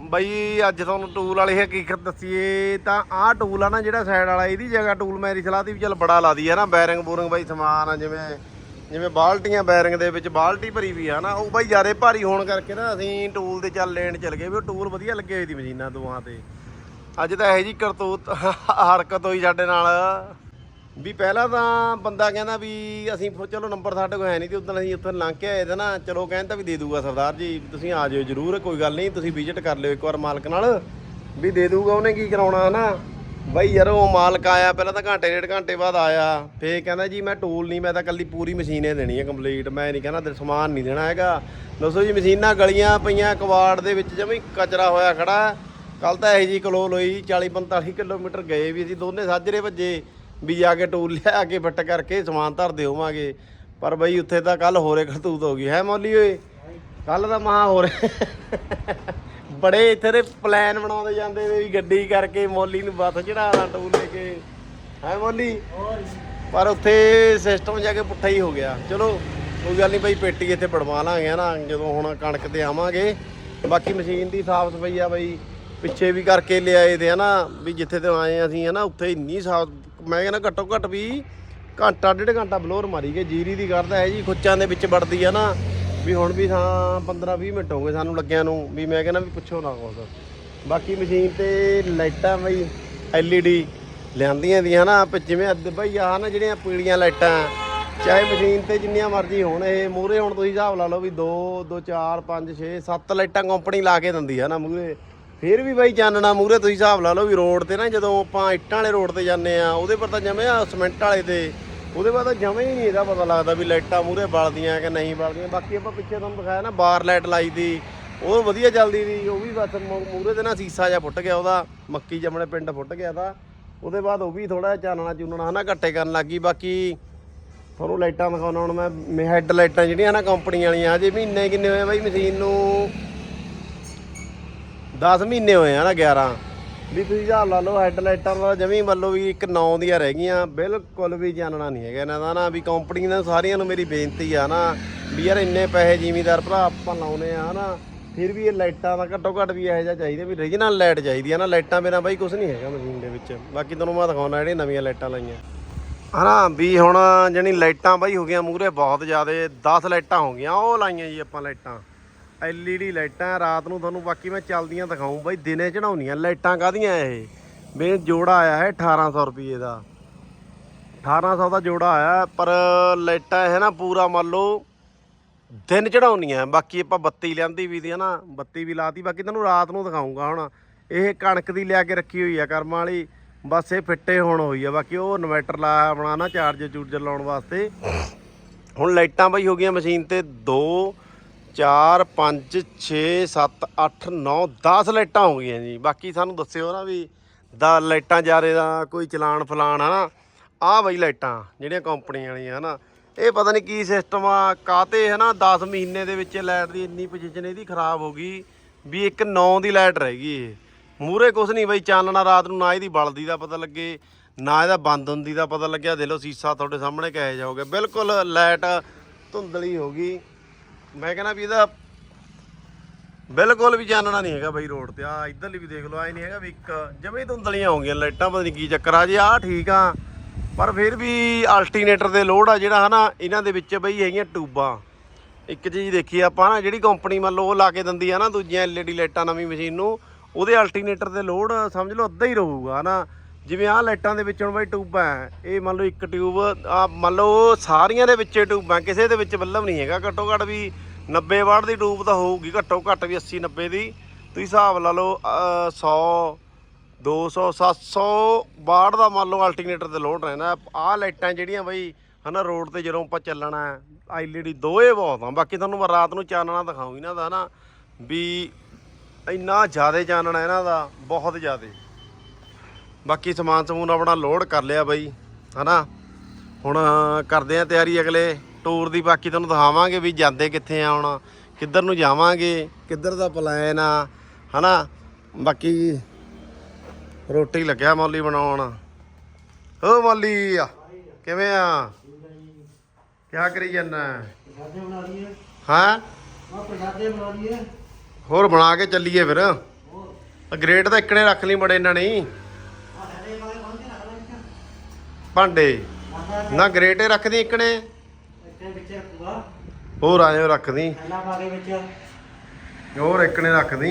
ਬਈ ਅੱਜ ਤੁਹਾਨੂੰ ਟੂਲ ਵਾਲੀ ਹਕੀਕਤ ਦੱਸੀਏ ਤਾਂ ਆਹ ਟੂਲ ਆ ਨਾ ਜਿਹੜਾ ਸਾਈਡ ਵਾਲਾ, ਇਹਦੀ ਜਗ੍ਹਾ ਟੂਲ ਮੇਰੀ ਸਲਾਹ ਦੀ ਵੀ ਚੱਲ ਬੜਾ ਲਾ ਦੀ ਆ ਨਾ ਬੈਰਿੰਗ ਬੂਰਿੰਗ ਬਈ ਸਮਾਨ ਆ, ਜਿਵੇਂ ਜਿਵੇਂ ਬਾਲਟੀਆਂ ਬੈਰਿੰਗ ਦੇ ਵਿੱਚ ਬਾਲਟੀ ਭਰੀ ਵੀ ਆ ਨਾ, ਉਹ ਬਈ ਜ਼ਿਆਦਾ ਭਾਰੀ ਹੋਣ ਕਰਕੇ ਨਾ ਅਸੀਂ ਟੂਲ ਦੇ ਚੱਲ ਲੈਣ ਚੱਲ ਗਏ ਵੀ ਉਹ ਟੂਲ ਵਧੀਆ ਲੱਗੇ ਹੋਈ ਦੀ ਮਸ਼ੀਨਾਂ ਦੋਵਾਂ ਤੇ। ਅੱਜ ਤਾਂ ਇਹੋ ਜੀ ਕਰਤੂਤ, ਹਰਕਤ ਹੋਈ ਸਾਡੇ ਨਾਲ। ਵੀ ਪਹਿਲਾਂ ਤਾਂ ਬੰਦਾ ਕਹਿੰਦਾ ਵੀ ਅਸੀਂ ਚਲੋ ਨੰਬਰ ਸਾਡੇ ਕੋਲ ਹੈ ਨਹੀਂ ਤੇ ਉਦੋਂ ਅਸੀਂ ਉੱਥੇ ਲੰਘ ਕੇ ਆਏ ਤੇ ਨਾ ਚਲੋ ਕਹਿੰਦਾ ਵੀ ਦੇ ਦੂਗਾ ਸਰਦਾਰ ਜੀ ਤੁਸੀਂ ਆ ਜਿਓ ਜਰੂਰ, ਕੋਈ ਗੱਲ ਨਹੀਂ, ਤੁਸੀਂ ਵਿਜ਼ਿਟ ਕਰ ਲਿਓ ਇੱਕ ਵਾਰ ਮਾਲਕ ਨਾਲ, ਵੀ ਦੇ ਦੂਗਾ ਉਹਨੇ ਕੀ ਕਰਾਉਣਾ ਨਾ ਬਾਈ ਯਾਰ ਉਹ ਮਾਲਕ ਆਇਆ, ਪਹਿਲਾਂ ਤਾਂ ਘੰਟੇ ਡੇਢ ਘੰਟੇ ਬਾਅਦ ਆਇਆ, ਫੇਰ ਕਹਿੰਦਾ ਜੀ ਮੈਂ ਟੂਲ ਨਹੀਂ, ਮੈਂ ਤਾਂ ਕੱਲੀ ਪੂਰੀ ਮਸ਼ੀਨ ਦੇਣੀ ਹੈ ਕੰਪਲੀਟ ਮੈਂ ਨਹੀਂ ਕਹਿੰਦਾ ਤੇ ਸਮਾਨ ਨਹੀਂ ਦੇਣਾ ਹੈਗਾ। ਦੱਸੋ ਜੀ ਮਸ਼ੀਨਾਂ ਗਲੀਆਂ ਪਈਆਂ ਕਵਾੜ ਦੇ ਵਿੱਚ ਜਮੀ ਕਚਰਾ ਹੋਇਆ ਖੜਾ ਕੱਲ ਤਾਂ ਇਹੋ ਜੀ ਕਲੋਲ ਹੋਈ 40 45 ਕਿਲੋਮੀਟਰ ਗਏ ਵੀ ਅਸੀਂ, ਦੋਨੇ ਸਾਜਰੇ ਭੱਜੇ ਵੀ ਜਾ ਕੇ ਟੂਲ ਲਿਆ ਕੇ ਫਿੱਟ ਕਰਕੇ ਸਮਾਨ ਧਰ ਦੇਵਾਂਗੇ ਪਰ ਬਈ ਉੱਥੇ ਤਾਂ ਕੱਲ ਹੋਰੇ ਖਤੂਤ ਹੋ ਗਈ। ਹੈ ਮੌਲੀ ਓਏ? ਕੱਲ ਤਾਂ ਮਹਾ ਹੋਰੇ ਬੜੇ ਇੱਥੇ ਦੇ ਪਲਾਨ ਬਣਾਉਂਦੇ ਜਾਂਦੇ ਨੇ ਵੀ ਗੱਡੀ ਕਰਕੇ ਮੌਲੀ ਨੂੰ ਬੱਸ ਚੜਾਣਾ ਟੂਲ ਲੈ ਕੇ। ਹੈ ਮੌਲੀ? ਪਰ ਉੱਥੇ ਸਿਸਟਮ ਜਾ ਕੇ ਪੁੱਠਾ ਹੀ ਹੋ ਗਿਆ। ਚਲੋ ਕੋਈ ਗੱਲ ਨਹੀਂ ਬਈ ਪੇਟੀ ਇੱਥੇ ਪੜਵਾ ਲਾਂਗੇ ਨਾ ਜਦੋਂ ਹੁਣ ਕਣਕ ਤੇ ਆਵਾਂਗੇ। ਬਾਕੀ ਮਸ਼ੀਨ ਦੀ ਸਾਫ਼ ਸਫ਼ਾਈ ਆ ਬਈ। ਪਿੱਛੇ ਵੀ ਕਰਕੇ ਲਿਆਏ ਦੇ ਆ ਨਾ ਵੀ ਜਿੱਥੇ ਤੇ ਆਏ ਅਸੀਂ ਹਨਾ ਉੱਥੇ ਇੰਨੀ ਸਾਫ਼ ਮੈਂ ਕਹਿੰਦਾ ਘੱਟੋ ਘੱਟ ਵੀ ਘੰਟਾ, ਡੇਢ ਘੰਟਾ ਬਲੋਰ ਮਾਰੀ ਗਏ ਜੀਰੀ ਦੀ ਕਰਦਾ ਹੈ ਜੀ, ਖੁੱਚਾਂ ਦੇ ਵਿੱਚ ਵੜਦੀ ਆ ਨਾ। ਵੀ ਹੁਣ ਵੀ ਹਾਂ 15 20 ਮਿੰਟ ਹੋ ਗਏ ਸਾਨੂੰ ਲੱਗਿਆ ਨੂੰ। ਵੀ ਮੈਂ ਕਹਿੰਦਾ ਵੀ ਪੁੱਛੋ ਨਾ ਕੁਛ। ਬਾਕੀ ਮਸ਼ੀਨ ਤੇ ਲਾਈਟਾਂ ਬਈ, LED ਲਿਆਂਦੀਆਂ ਦੀਆਂ ਨਾ। ਜਿਵੇਂ ਅੱਧ ਬਈ ਆਹ ਨਾ ਜਿਹੜੀਆਂ ਪੀਲੀਆਂ ਲਾਈਟਾਂ, ਚਾਹੇ ਮਸ਼ੀਨ ਤੇ ਜਿੰਨੀਆਂ ਮਰਜ਼ੀ ਹੋਣ, ਇਹ ਮੂਰੇ ਹੁਣ ਤੁਸੀਂ ਹਿਸਾਬ ਲਾ ਲਓ ਵੀ 2 2 4 5 6 7 ਲਾਈਟਾਂ ਕੰਪਨੀ ਲਾ ਕੇ ਦਿੰਦੀ ਹੈ ਨਾ ਮੂਰੇ ਫਿਰ ਵੀ ਬਾਈ ਚਾਨਣਾ ਮੂਰੇ ਤੁਸੀਂ ਹਿਸਾਬ ਲਾ ਲਓ ਵੀ ਰੋਡ ਤੇ ਨਾ ਜਦੋਂ ਆਪਾਂ ਇੱਟਾਂ ਵਾਲੇ ਰੋਡ ਤੇ ਜਾਂਦੇ ਆ ਉਹਦੇ ਪਰ ਤਾਂ ਜਮੇ ਆ ਸਿਮੈਂਟ ਵਾਲੇ ਤੇ। ਉਹਦੇ ਬਾਅਦ ਤਾਂ ਜਮੇ ਹੀ ਨਹੀਂ ਇਹਦਾ ਪਤਾ ਲੱਗਦਾ ਵੀ ਲਾਈਟਾਂ ਮੂਰੇ ਬਲਦੀਆਂ ਕਿ ਨਹੀਂ ਬਲਦੀਆਂ। ਬਾਕੀ ਆਪਾਂ ਪਿੱਛੇ ਤੁਹਾਨੂੰ ਦਿਖਾਇਆ ਨਾ ਬਾਰ ਲਾਈਟ ਲਾਈ ਦੀ, ਉਹ ਵਧੀਆ ਚੱਲਦੀ ਦੀ ਉਹ ਵੀ ਬਸ ਮੂਰੇ ਤੇ ਨਾ ਸੀਸਾ ਜਿਹਾ ਫੁੱਟ ਗਿਆ ਉਹਦਾ, ਮੱਕੀ ਜਮਣੇ ਪਿੰਡ ਫੁੱਟ ਗਿਆ ਤਾਂ ਉਹਦੇ ਬਾਅਦ ਉਹ ਵੀ ਥੋੜਾ ਜਿਹਾ ਚਾਨਣਾ ਚੂਨਣਾ ਹਨਾ ਘੱਟੇ ਕਰਨ ਲੱਗੀ ਬਾਕੀ ਤੁਹਾਨੂੰ ਲਾਈਟਾਂ ਦਿਖਾਉਣਾ ਹੁਣ ਮੈਂ ਹੈੱਡ ਲਾਈਟਾਂ ਜਿਹੜੀਆਂ ਨਾ ਕੰਪਨੀ ਵਾਲੀਆਂ ਅਜੇ ਮਹੀਨੇ ਕਿੰਨੇ ਹੋਏ ਬਾਈ ਮਸ਼ੀਨ ਨੂੰ? 10 ਮਹੀਨੇ ਹੋਏ ਆ ਨਾ 11 ਵੀ ਤੁਸੀਂ ਹਿਸਾਬ ਲਾ ਲਓ ਹੈੱਡ ਲਾਈਟਾਂ ਦਾ ਜਮੀ ਮੰਨ ਲਓ ਵੀ ਇੱਕ 9 ਦੀਆਂ ਰਹਿ ਗਈਆਂ ਬਿਲਕੁਲ ਵੀ ਜਾਣਨਾ ਨਹੀਂ ਹੈਗਾ ਇਹਨਾਂ ਦਾ ਨਾ ਵੀ ਕੰਪਨੀ ਦਾ ਸਾਰਿਆਂ ਨੂੰ ਮੇਰੀ ਬੇਨਤੀ ਆ ਨਾ ਵੀ ਯਾਰ ਇੰਨੇ ਪੈਸੇ ਜ਼ਿਮੀਦਾਰ ਭਰਾ ਆਪਾਂ ਲਾਉਨੇ ਆ ਨਾ ਫਿਰ ਵੀ ਇਹ ਲਾਈਟਾਂ ਦਾ ਘੱਟੋ ਘੱਟ ਵੀ ਇਹੋ ਜਿਹਾ ਚਾਹੀਦਾ ਵੀ ਰੀਜਨਲ ਲਾਈਟ ਚਾਹੀਦੀ ਆ ਨਾ ਲਾਈਟਾਂ ਬਿਨਾਂ ਬਾਈ ਕੁਝ ਨਹੀਂ ਹੈਗਾ ਮਸ਼ੀਨ ਦੇ ਵਿੱਚ। ਬਾਕੀ ਤੁਹਾਨੂੰ ਮੈਂ ਦਿਖਾਉਣਾ ਜਿਹੜੀਆਂ ਨਵੀਆਂ ਲਾਈਟਾਂ ਲਾਈਆਂ। ਹਨਾ ਵੀ ਹੁਣ ਜਿਹੜੀ ਲਾਈਟਾਂ ਬਾਈ ਹੋ ਗਈਆਂ ਮੂਰੇ ਬਹੁਤ ਜ਼ਿਆਦੇ 10 ਲਾਈਟਾਂ ਹੋ ਗਈਆਂ ਉਹ ਲਾਈਆਂ ਜੀ ਆਪਾਂ ਲਾਈਟਾਂ। LED ਲਾਈਟਾਂ ਰਾਤ ਨੂੰ ਤੁਹਾਨੂੰ ਬਾਕੀ ਮੈਂ ਚੱਲਦੀਆਂ ਦਿਖਾਉਂ ਬਾਈ, ਦਿਨੇ ਚੜਾਉਣੀਆਂ ਲਾਈਟਾਂ ਕਾਦੀਆਂ ਇਹ? ਮੇਰੇ ਜੋੜਾ ਆਇਆ ਹੈ 1800 ਰੁਪਏ ਦਾ। 1800 ਦਾ ਜੋੜਾ ਆਇਆ, ਪਰ ਲਾਈਟਾਂ ਇਹ ਨਾ ਪੂਰਾ ਮੰਨ ਲਓ ਦਿਨ ਚੜਾਉਣੀਆਂ ਬਾਕੀ ਆਪਾਂ ਬੱਤੀ ਲਿਆਂਦੀ ਵੀ ਦੀ ਨਾ, ਬੱਤੀ ਵੀ ਲਾਤੀ, ਬਾਕੀ ਤੁਹਾਨੂੰ ਰਾਤ ਨੂੰ ਦਿਖਾਉਂਗਾ ਹੁਣ। ਇਹ ਕਣਕ ਦੀ ਲਿਆ ਕੇ ਰੱਖੀ ਹੋਈ ਆ ਕਰਮਾਂ ਵਾਲੀ, ਬਸ ਇਹ ਫਿੱਟੇ ਹੋਣ ਹੋਈ ਆ। ਬਾਕੀ ਉਹ ਇਨਵਰਟਰ ਲਾਇਆ ਆਪਣਾ ਨਾ, ਚਾਰਜਰ ਚੂਰਜਰ ਲਾਉਣ ਵਾਸਤੇ। ਹੁਣ ਲਾਈਟਾਂ ਬਈ ਹੋ ਗਈਆਂ ਮਸ਼ੀਨ ਤੇ ਦੋ 4 5 6 7 8 9 10 ਲਾਈਟਾਂ ਹੋ ਗਈਆਂ ਜੀ। ਬਾਕੀ ਸਾਨੂੰ ਦੱਸਿਓ ਨਾ ਵੀ ਦਾ ਲਾਈਟਾਂ ਜਾਰੇ ਦਾ ਕੋਈ ਚਲਾਨ ਫਲਾਨ ਆ ਨਾ, ਆਹ ਬਈ ਲਾਈਟਾਂ ਜਿਹੜੀਆਂ ਕੰਪਨੀ ਵਾਲੀਆਂ ਹਨਾ, ਇਹ ਪਤਾ ਨਹੀਂ ਕੀ ਸਿਸਟਮ ਆ ਕਾਤੇ ਹਨਾ 10 ਮਹੀਨੇ ਦੇ ਵਿੱਚ ਲਾਈਟ ਦੀ ਇੰਨੀ ਪੋਜੀਸ਼ਨ ਇਹਦੀ ਖਰਾਬ ਹੋ ਗਈ ਵੀ ਇੱਕ 9 ਦੀ ਲਾਈਟ ਰਹਿ ਗਈ ਇਹ। ਮੂਰੇ ਕੁਛ ਨਹੀਂ ਬਈ, ਚਾਨਣਾ ਰਾਤ ਨੂੰ ਨਾ ਇਹਦੀ ਬਲਦੀ ਦਾ ਪਤਾ ਲੱਗੇ, ਨਾ ਇਹਦਾ ਬੰਦ ਹੁੰਦੀ ਦਾ ਪਤਾ ਲੱਗਿਆ। ਦੇ ਲਓ ਸੀਸਾ ਤੁਹਾਡੇ ਸਾਹਮਣੇ ਕਹੇ ਜਾਓਗੇ ਬਿਲਕੁਲ ਲਾਈਟ ਧੁੰਦਲੀ ਹੋ ਗਈ। ਮੈਂ ਕਹਿੰਦਾ ਵੀ ਇਹਦਾ ਬਿਲਕੁਲ ਵੀ ਚਾਨਣਾ ਨਹੀਂ ਹੈਗਾ ਬਈ ਰੋਡ ਤੇ। ਆ ਇਧਰਲੀ ਵੀ ਦੇਖ ਲਓ, ਆਏ ਨਹੀਂ ਹੈਗਾ ਵੀ ਇੱਕ ਜਮੇ ਧੁੰਦਲੀਆਂ ਹੋ ਗਈਆਂ ਲਾਈਟਾਂ ਪਤਾ ਨਹੀਂ ਕੀ ਚੱਕਰ ਆ। ਜੇ ਆ ਠੀਕ ਆ, ਪਰ ਫਿਰ ਵੀ ਅਲਟਰਨੇਟਰ ਦੇ ਲੋਡ ਆ ਜਿਹੜਾ ਹਨਾ, ਇਹਨਾਂ ਦੇ ਵਿੱਚ ਬਈ ਹੈਗੀਆਂ ਟੂਬਾਂ ਇੱਕ ਚੀਜ਼ ਦੇਖੀ ਆਪਾਂ ਨਾ, ਜਿਹੜੀ ਕੰਪਨੀ ਮੰਨ ਲਓ ਉਹ ਲਾ ਕੇ ਦਿੰਦੀ ਆ ਨਾ, ਦੂਜੀਆਂ LED ਲਾਈਟਾਂ ਨਵੀਂ ਮਸ਼ੀਨ ਨੂੰ, ਉਹਦੇ ਅਲਟਰਨੇਟਰ ਦੇ ਲੋਡ ਸਮਝ ਲਓ ਅੱਧਾ ਹੀ ਰਹੂਗਾ ਨਾ ਜਿਵੇਂ ਆਹ ਲਾਈਟਾਂ ਦੇ ਵਿੱਚ ਹੁਣ ਬਈ ਟਿਊਬਾਂ ਇਹ ਮੰਨ ਲਓ ਇੱਕ ਟਿਊਬ ਆ ਮੰਨ ਲਓ ਸਾਰੀਆਂ ਦੇ ਵਿੱਚ ਟਿਊਬਾਂ ਕਿਸੇ ਦੇ ਵਿੱਚ ਬੱਲਬ ਨਹੀਂ ਹੈਗਾ ਘੱਟੋ ਘੱਟ ਵੀ 90 ਵਾਟ ਦੀ ਟੂਬ ਤਾਂ ਹੋਊਗੀ ਘੱਟੋ ਘੱਟ ਵੀ 80 90 ਦੀ। ਤੁਸੀਂ ਹਿਸਾਬ ਲਾ ਲਓ ਅਹ, 100 200 700 ਵਾਟ ਦਾ ਮੰਨ ਲਓ ਅਲਟਰਨੇਟਰ ਤੇ ਲੋਡ ਰਹਿੰਦਾ ਆਹ ਲਾਈਟਾਂ ਜਿਹੜੀਆਂ ਬਈ ਹਨਾ ਰੋਡ ਤੇ ਜਦੋਂ ਆਪਾਂ ਚੱਲਣਾ ਐਲਈਡੀ ਦੋਏ ਬਹੁਤ ਆ। ਬਾਕੀ ਤੁਹਾਨੂੰ ਮੈਂ ਰਾਤ ਨੂੰ ਚਾਨਣਾ ਦਿਖਾਉਂ ਇਹਨਾਂ ਦਾ ਨਾ ਵੀ ਇੰਨਾ ਜ਼ਿਆਦਾ ਚਾਨਣਾ ਇਹਨਾਂ ਦਾ ਬਹੁਤ ਜ਼ਿਆਦਾ। ਬਾਕੀ ਸਮਾਨ ਸਮੂਨ ਆਪਣਾ ਲੋਡ ਕਰ ਲਿਆ ਬਈ ਹਨਾ? ਹੁਣ ਕਰਦੇ ਆ ਤਿਆਰੀ ਅਗਲੇ ਟੂਰ ਦੀ ਬਾਕੀ ਤੁਹਾਨੂੰ ਦਿਖਾਵਾਂਗੇ ਵੀ ਜਾਂਦੇ ਕਿੱਥੇ ਆ ਹੁਣ ਕਿੱਧਰ ਨੂੰ ਜਾਵਾਂਗੇ ਕਿੱਧਰ ਦਾ ਪਲਾਨ ਆ ਹਨਾ? ਬਾਕੀ ਰੋਟੀ ਲੱਗਿਆ ਮੌਲੀ ਬਣਾਉਣ। ਓ ਮੌਲੀ ਆ ਕਿਵੇਂ ਆ? ਕਿਆ ਕਰੀ ਜਾਂਦਾ ਪ੍ਰਸ਼ਾਦੇ ਬਣਾ ਲਈਏ। ਹਾਂ? ਆ ਪ੍ਰਸ਼ਾਦੇ ਬਣਾ ਲਈਏ। ਹੋਰ ਬਣਾ ਕੇ ਚੱਲੀਏ ਫਿਰ। ਗ੍ਰੇਟ ਤਾਂ ਇੱਕਣੇ ਰੱਖ ਲਈ ਬੜੇ ਇਹਨਾਂ ਨੇ ਆ ਸਾਡੇ ਵਾਲੇ ਬੰਦੇ ਰੱਖ ਲੈ ਭਾਂਡੇ। ਨਾ ਗ੍ਰੇਟੇ ਰੱਖਦੀ ਇੱਕਣੇ। ਇੱਥੇ ਵਿੱਚ ਰੱਖੂਗਾ ਹੋਰ ਆਇਓ ਰੱਖਦੀ। ਥੈਲਾ ਪਾ ਕੇ ਵਿੱਚ ਹੋਰ ਇੱਕਣੇ ਰੱਖਦੀ।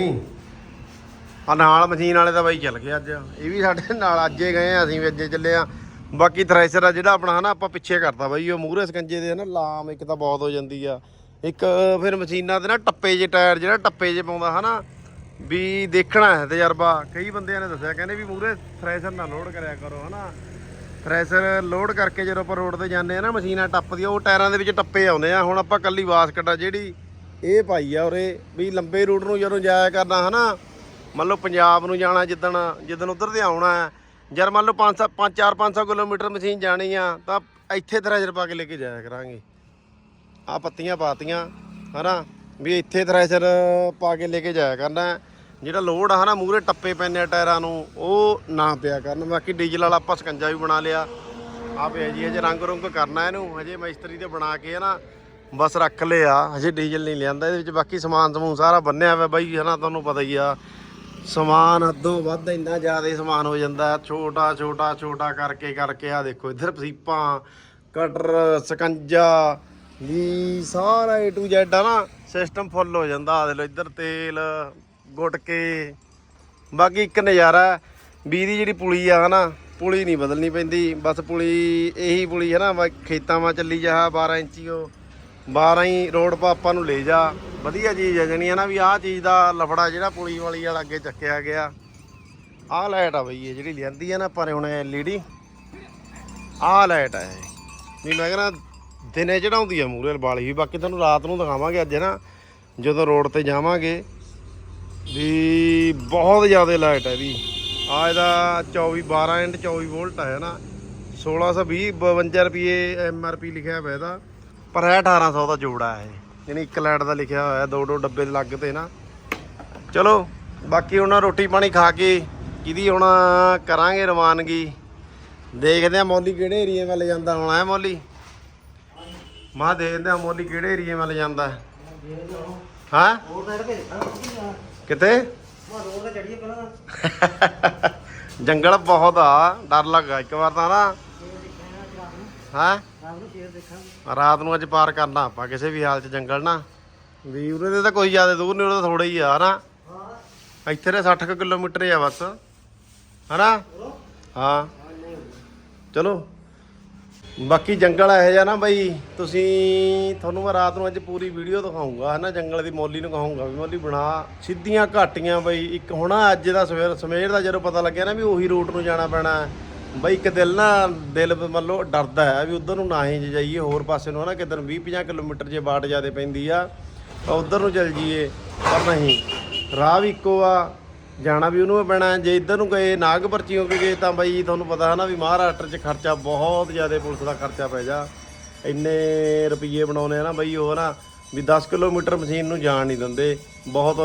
ਆ ਨਾਲ ਮਸ਼ੀਨ ਵਾਲੇ ਤਾਂ ਬਾਈ ਚੱਲ ਗਏ ਅੱਜ। ਇਹ ਵੀ ਸਾਡੇ ਨਾਲ ਅੱਜੇ ਗਏ ਆ, ਅਸੀਂ ਵੀ ਅੱਜੇ ਚੱਲੇ ਆ। ਬਾਕੀ ਥ੍ਰੈਸ਼ਰ ਆ ਜਿਹੜਾ ਆਪਣਾ ਹਨਾ, ਆਪਾਂ ਪਿੱਛੇ ਕਰਤਾ ਬਾਈ, ਉਹ ਮੂਹਰੇ ਸਕੰਜੇ ਦੇ ਹਨਾ, ਲਾਮ ਇੱਕ ਤਾਂ ਬਹੁਤ ਹੋ ਜਾਂਦੀ ਆ। ਇੱਕ ਫਿਰ ਮਸ਼ੀਨਾਂ ਦੇ ਨਾ ਟੱਪੇ ਜੇ ਟਾਇਰ, ਜਿਹੜਾ ਟੱਪੇ ਜੇ ਪਾਉਂਦਾ ਹਨਾ, ਵੀ ਦੇਖਣਾ ਹੈ ਤਜਰਬਾ। ਕਈ ਬੰਦਿਆਂ ਨੇ ਦੱਸਿਆ, ਕਹਿੰਦੇ ਵੀ ਮੂਹਰੇ ਥ੍ਰੈਸ਼ਰ ਨਾਲ ਲੋਡ ਕਰਿਆ ਕਰੋ ਹਨਾ। ਥ੍ਰੈਸ਼ਰ ਲੋਡ ਕਰਕੇ ਜਦੋਂ ਆਪਾਂ ਰੋਡ ਤੇ ਜਾਂਦੇ ਆ ਨਾ, ਮਸ਼ੀਨਾਂ ਟੱਪਦੀਆਂ, ਉਹ ਟਾਇਰਾਂ ਦੇ ਵਿੱਚ ਟੱਪੇ ਆਉਂਦੇ ਆ। ਹੁਣ ਆਪਾਂ ਕੱਲੀ ਵਾਸਕਟ ਆ ਜਿਹੜੀ ਇਹ ਪਾਈ ਆ ਉਰੇ, ਵੀ ਲੰਬੇ ਰੂਟ ਨੂੰ ਜਦੋਂ ਜਾਇਆ ਕਰਨਾ ਹਨਾ, ਮੰਨ ਲਓ ਪੰਜਾਬ ਨੂੰ ਜਾਣਾ ਜਿੱਦਣ ਜਿੱਦਣ ਉਧਰ ਤੇ ਆਉਣਾ ਹੈ, ਜਦ ਮੰਨ ਲਓ 5 5 4 500 ਕਿਲੋਮੀਟਰ ਮਸ਼ੀਨ ਜਾਣੀ ਆ, ਤਾਂ ਇੱਥੇ ਥ੍ਰੈਸ਼ਰ ਪਾ ਕੇ ਲੈ ਕੇ ਜਾਇਆ ਕਰਾਂਗੇ। ਆ ਪੱਤੀਆਂ ਪਾਤੀਆਂ, ਹਨਾ, ਵੀ ਇੱਥੇ ਥ੍ਰੈਸ਼ਰ ਪਾ ਕੇ ਲੈ ਕੇ ਜਾਇਆ ਕਰਨਾ ਜਿਹੜਾ ਲੋਡ ਆ ਹਨਾ ਮੂਰੇ ਟੱਪੇ ਪੈਂਦੇ ਆ ਟਾਇਰਾਂ ਨੂੰ, ਉਹ ਨਾ ਪਿਆ ਕਰਨ। ਬਾਕੀ ਡੀਜ਼ਲ ਵਾਲਾ ਆਪਾਂ ਸਕੰਜਾ ਵੀ ਬਣਾ ਲਿਆ। ਆ ਪਿਆ ਜੀ, ਹਜੇ ਰੰਗ ਰੁੰਗ ਕਰਨਾ ਇਹਨੂੰ, ਹਜੇ ਮਿਸਤਰੀ ਤੇ ਬਣਾ ਕੇ ਹਨਾ, ਬਸ ਰੱਖ ਲਿਆ। ਹਜੇ ਡੀਜ਼ਲ ਨਹੀਂ ਲਿਆਂਦਾ, ਇਹਦੇ ਵਿੱਚ ਬਾਕੀ ਸਮਾਨ ਸਮੂਨ ਸਾਰਾ ਬੰਨਿਆ ਹੋਇਆ ਬਾਈ, ਹਨਾ, ਤੁਹਾਨੂੰ ਪਤਾ ਹੀ ਆ। ਸਮਾਨ ਅੱਧੋਂ ਵੱਧ ਇੰਨਾ ਜ਼ਿਆਦਾ ਸਮਾਨ ਹੋ ਜਾਂਦਾ, ਛੋਟਾ ਛੋਟਾ ਛੋਟਾ ਕਰਕੇ ਕਰਕੇ ਆ ਦੇਖੋ, ਇੱਧਰ ਸੀਪਾਂ, ਕਟਰ, ਸਕੰਜਾ ਵੀ ਸਾਰਾ A to Z ਆ ਨਾ ਸਿਸਟਮ ਫੁੱਲ ਹੋ ਜਾਂਦਾ ਆ ਦੇ ਲੋ ਇੱਧਰ ਤੇਲ ਗੁਟਕੇ ਬਾਕੀ ਇੱਕ ਨਜ਼ਾਰਾ ਹੈ, ਵੀ ਦੀ ਜਿਹੜੀ ਪੁਲੀ ਆ ਹਨਾ ਪੁਲੀ ਨਹੀਂ ਬਦਲਣੀ ਪੈਂਦੀ। ਬਸ ਪੁਲੀ ਇਹੀ ਪੁਲੀ ਹੈ ਨਾ ਵਾ ਖੇਤਾਂ 'ਮਾ ਚੱਲੀ ਜਾ 12 ਇੰਚੀ ਉਹ। 12 ਹੀ ਰੋਡ ਪਾਪਾ ਨੂੰ ਲੈ ਜਾ। ਵਧੀਆ ਚੀਜ਼ ਹੈ ਜਣੀ ਹੈ ਨਾ ਵੀ ਆਹ ਚੀਜ਼ ਦਾ ਲਫੜਾ ਜਿਹੜਾ ਪੁਲੀ ਵਾਲੀ ਵਾਲਾ ਅੱਗੇ ਚੱਕਿਆ ਗਿਆ। ਆਹ ਲਾਈਟ ਆ ਬਈ ਇਹ ਜਿਹੜੀ ਲਿਆਂਦੀ ਆ ਨਾ ਆਪਾਂ ਨੇ ਹੁਣ ਐਲਈਡੀ ਆਹ ਲਾਈਟ ਆ ਇਹ। ਵੀ ਮੈਂ ਕਹਿੰਦਾ ਦਿਨੇ ਚੜਾਉਂਦੀ ਆ ਮੂਰੇ ਵਾਲੀ। ਵੀ ਬਾਕੀ ਤੁਹਾਨੂੰ ਰਾਤ ਨੂੰ ਦਿਖਾਵਾਂਗੇ ਅੱਜ ਨਾ ਜਦੋਂ ਰੋਡ ਤੇ ਜਾਵਾਂਗੇ। ਵੀ ਬਹੁਤ ਜ਼ਿਆਦਾ ਲਾਈਟ ਹੈ ਇਹਦੀ। ਆ ਇਹਦਾ 24 12 ਇੰਟ 24 ਵੋਲਟ ਹੈ ਨਾ? 1620 52 ਰੁਪਏ ਐਮਆਰਪੀ ਲਿਖਿਆ ਹੋਇਆ ਇਹਦਾ। ਪਰ ਇਹ 1800 ਦਾ ਜੋੜਾ ਹੈ ਯਾਨੀ ਇੱਕ ਲਾਈਟ ਦਾ ਲਿਖਿਆ ਹੋਇਆ ਦੋ ਦੋ ਡੱਬੇ ਦੇ ਲੱਗ ਤੇ ਨਾ? ਚਲੋ ਬਾਕੀ ਉਹਨਾਂ ਰੋਟੀ ਪਾਣੀ ਖਾ ਕੇ ਕਿਹਦੀ ਹੁਣ ਕਰਾਂਗੇ ਰਵਾਨਗੀ। ਦੇਖਦੇ ਆ ਮੌਲੀ ਕਿਹੜੇ ਏਰੀਏ ਵੱਲ ਜਾਂਦਾ ਹੁਣ ਹੈ ਮੌਲੀ? ਮਾ ਦੇਖਦੇ ਆ ਮੌਲੀ ਕਿਹੜੇ ਏਰੀਏ ਵੱਲ ਜਾਂਦਾ। ਹੈ ਹਾਂ? ਹੋਰ ਸਾਈਡ ਤੇ ਕਿਤੇ? ਮੈਂ ਰੋਡ ਤੇ ਚੜੀਏ ਪਹਿਲਾਂ ਜੰਗਲ ਬਹੁਤ ਆ, ਡਰ ਲੱਗਾ ਇੱਕ ਵਾਰ ਤਾਂ ਨਾ। ਰਾਤ ਨੂੰ ਹਾਂ? ਰਾਤ ਨੂੰ ਅੱਜ ਪਾਰ ਕਰਨਾ ਆਪਾਂ, ਕਿਸੇ ਵੀ ਹਾਲ 'ਚ ਜੰਗਲ ਨਾ। ਵੀ ਉਰੇ ਦੇ ਤਾਂ ਕੋਈ ਜ਼ਿਆਦਾ ਦੂਰ ਨਹੀਂ, ਉਰੇ ਥੋੜਾ ਹੀ ਆ ਨਾ ਇੱਥੇ ਦੇ 60 ਕੁ ਕਿਲੋਮੀਟਰ ਆ ਬਸ। ਹਨਾ? ਹਾਂ। ਚਲੋ। ਬਾਕੀ ਜੰਗਲ ਇਹੋ ਜਿਹਾ ਨਾ ਬਈ, ਤੁਸੀਂ ਤੁਹਾਨੂੰ ਮੈਂ ਰਾਤ ਨੂੰ ਅੱਜ ਪੂਰੀ ਵੀਡੀਓ ਦਿਖਾਉਂਗਾ ਹਨਾ, ਜੰਗਲ ਦੀ ਮੌਲੀ ਨੂੰ ਕਹਾਂਗਾ ਵੀ ਮੌਲੀ ਬਣਾ, ਸਿੱਧੀਆਂ ਘਾਟੀਆਂ ਬਈ, ਇੱਕ ਹੁਣ ਅੱਜ ਦਾ ਸਵੇਰ ਸਵੇਰ ਦਾ ਜਦੋਂ ਪਤਾ ਲੱਗਿਆ ਨਾ ਵੀ ਉਹੀ ਰੂਟ ਨੂੰ ਜਾਣਾ ਪੈਣਾ, ਬਈ ਇੱਕ ਦਿਲ ਨਾ, ਦਿਲ ਮੰਨ ਲਓ ਡਰਦਾ ਹੈ ਵੀ ਉਧਰ ਨੂੰ ਨਾ ਹੀ ਜਾਈਏ, ਹੋਰ ਪਾਸੇ ਨੂੰ ਹਨਾ ਕਿਧਰ 20 50 ਕਿਲੋਮੀਟਰ ਜੇ ਬਾਟ ਜ਼ਿਆਦੇ ਪੈਂਦੀ ਆ, ਤਾਂ ਉਧਰ ਨੂੰ ਚੱਲ ਜਾਈਏ, ਪਰ ਨਹੀਂ, ਰਾਹ ਵੀ ਇੱਕੋ ਆ ਜਾਣਾ ਵੀ ਉਹਨੂੰ ਪੈਣਾ ਜੇ ਇੱਧਰ ਨੂੰ ਗਏ, ਨਾਗ ਹੋ ਕੇ ਗਏ, ਤਾਂ ਬਾਈ ਤੁਹਾਨੂੰ ਪਤਾ ਹੈ ਨਾ ਵੀ ਮਹਾਰਾਸ਼ਟਰ 'ਚ ਖਰਚਾ ਬਹੁਤ ਜ਼ਿਆਦਾ ਪੁਲਿਸ ਦਾ ਖਰਚਾ ਪੈ ਜਾ। ਇੰਨੇ ਰੁਪਏ ਬਣਾਉਣੇ ਆ ਨਾ ਬਈ ਉਹ ਨਾ ਵੀ 10 ਕਿਲੋਮੀਟਰ ਮਸ਼ੀਨ ਨੂੰ ਜਾਣ ਨਹੀਂ ਦਿੰਦੇ। ਬਹੁਤ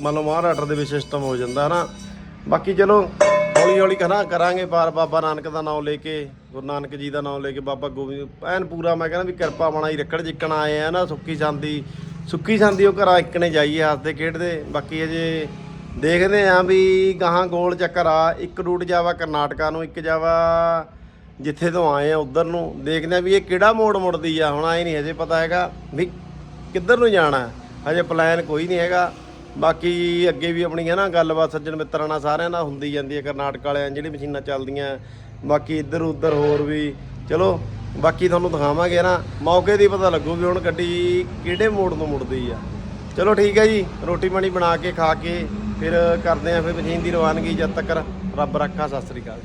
ਮੰਨ ਲਓ ਮਹਾਰਾਸ਼ਟਰ ਦੇ ਵਿੱਚ ਸਿਸਟਮ ਹੋ ਜਾਂਦਾ ਹੈ ਨਾ। ਬਾਕੀ ਚਲੋ ਹੌਲੀ ਹੌਲੀ ਕਰਾਂ, ਕਰਾਂਗੇ ਪਾਰ ਬਾਬਾ ਨਾਨਕ ਦਾ ਨਾਮ ਲੈ ਕੇ, ਗੁਰੂ ਨਾਨਕ ਜੀ ਦਾ ਨਾਮ ਲੈ ਕੇ ਬਾਬਾ ਗੋਬਿੰਦ, ਐਨ ਪੂਰਾ ਮੈਂ ਕਹਿੰਦਾ ਵੀ ਕਿਰਪਾ ਬਣਾਈ ਰੱਖੜ ਜਿੱਕਣ ਆਏ ਆ ਨਾ ਸੁੱਖੀ ਸ਼ਾਂਤੀ। ਸੁੱਖੀ ਸ਼ਾਂਤੀ ਉਹ ਘਰਾਂ ਇੱਕ ਨੇ ਜਾਈਏ, ਹੱਸਦੇ ਖੇਡਦੇ, ਬਾਕੀ ਅਜੇ ਦੇਖਦੇ ਆਂ ਵੀ ਗਾਹਾਂ ਗੋਲ ਚੱਕਰ ਆ। ਇੱਕ ਰੂਟ ਜਾਵਾ ਕਰਨਾਟਕਾ ਨੂੰ, ਇੱਕ ਜਾਵਾ ਜਿੱਥੇ ਤੋਂ ਆਏ ਆ ਉਧਰ ਨੂੰ। ਦੇਖਦੇ ਆ ਵੀ ਇਹ ਕਿਹੜਾ ਮੋੜ ਮੁੜਦੀ ਆ। ਹੁਣ ਆਏ ਨਹੀਂ ਹਜੇ ਪਤਾ ਹੈਗਾ ਵੀ ਕਿੱਧਰ ਨੂੰ ਜਾਣਾ। ਹਜੇ ਪਲਾਨ ਕੋਈ ਨਹੀਂ ਹੈਗਾ। ਬਾਕੀ ਅੱਗੇ ਵੀ ਆਪਣੀ ਹੈ ਨਾ ਗੱਲਬਾਤ ਸੱਜਣ ਮਿੱਤਰਾਂ ਨਾਲ ਸਾਰਿਆਂ ਨਾਲ ਹੁੰਦੀ ਜਾਂਦੀ ਹੈ ਕਰਨਾਟਕ ਵਾਲਿਆਂ ਜਿਹੜੀ ਮਸ਼ੀਨਾਂ ਚੱਲਦੀਆਂ। ਬਾਕੀ ਇੱਧਰ ਉੱਧਰ ਹੋਰ ਵੀ। ਚਲੋ, ਬਾਕੀ ਤੁਹਾਨੂੰ ਦਿਖਾਵਾਂਗੇ ਨਾ। ਮੌਕੇ ਦੀ ਪਤਾ ਲੱਗੂ ਵੀ ਹੁਣ ਗੱਡੀ ਕਿਹੜੇ ਮੋੜ ਤੋਂ ਮੁੜਦੀ ਆ। ਚਲੋ ਠੀਕ ਹੈ ਜੀ। ਰੋਟੀ ਪਾਣੀ ਬਣਾ ਕੇ ਖਾ ਕੇ ਫਿਰ ਕਰਦੇ ਆ ਫਿਰ ਮਸ਼ੀਨ ਦੀ ਰਵਾਨਗੀ ਜਦ ਤੱਕ ਰੱਬ ਰੱਖਾ ਸਤਿ ਸ੍ਰੀ ਅਕਾਲ